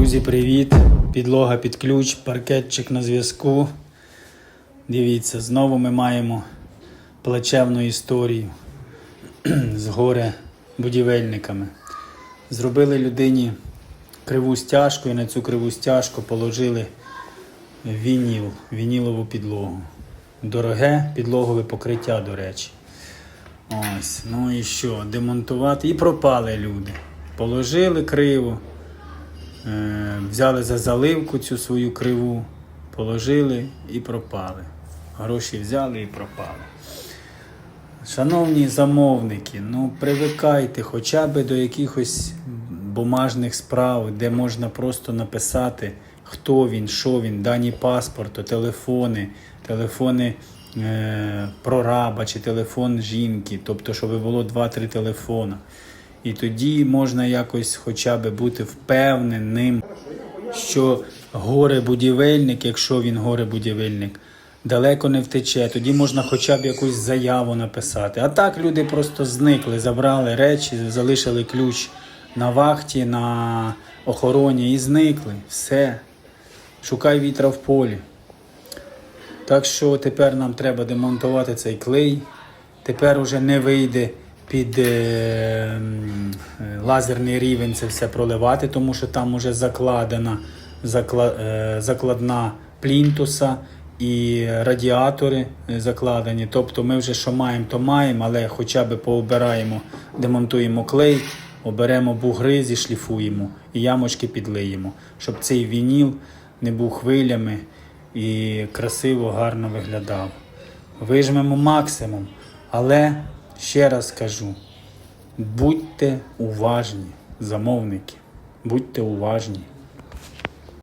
Друзі, привіт! Підлога під ключ, паркетчик на зв'язку. Дивіться, знову ми маємо плачевну історію з горе будівельниками. Зробили людині криву стяжку і на цю криву стяжку положили вініл, вінілову підлогу. Дороге підлогове покриття, до речі. Ось, ну і що, демонтувати. І пропали люди. Положили криво, е, взяли за заливку цю свою криву, положили і пропали. Гроші взяли і пропали. Шановні замовники, ну привикайте хоча б до якихось бумажних справ, де можна просто написати, хто він, що він, дані паспорту, телефони, телефони е, прораба чи телефон жінки, тобто, щоб було 2-3 телефона. І тоді можна якось хоча б бути впевненим, що горе-будівельник, якщо він горе-будівельник, далеко не втече. Тоді можна хоча б якусь заяву написати. А так люди просто зникли, забрали речі, залишили ключ на вахті, на охороні і зникли. Все. Шукай вітра в полі. Так що тепер нам треба демонтувати цей клей. Тепер уже не вийде під е, е, лазерний рівень це все проливати, тому що там уже закладена закла, е, закладна плінтуса і радіатори закладені. Тобто ми вже що маємо, то маємо, але хоча б пообираємо, демонтуємо клей, оберемо бугри, зішліфуємо і ямочки підлиємо, щоб цей вініл не був хвилями і красиво, гарно виглядав. Вижмемо максимум, але ще раз кажу: будьте уважні, замовники, будьте уважні.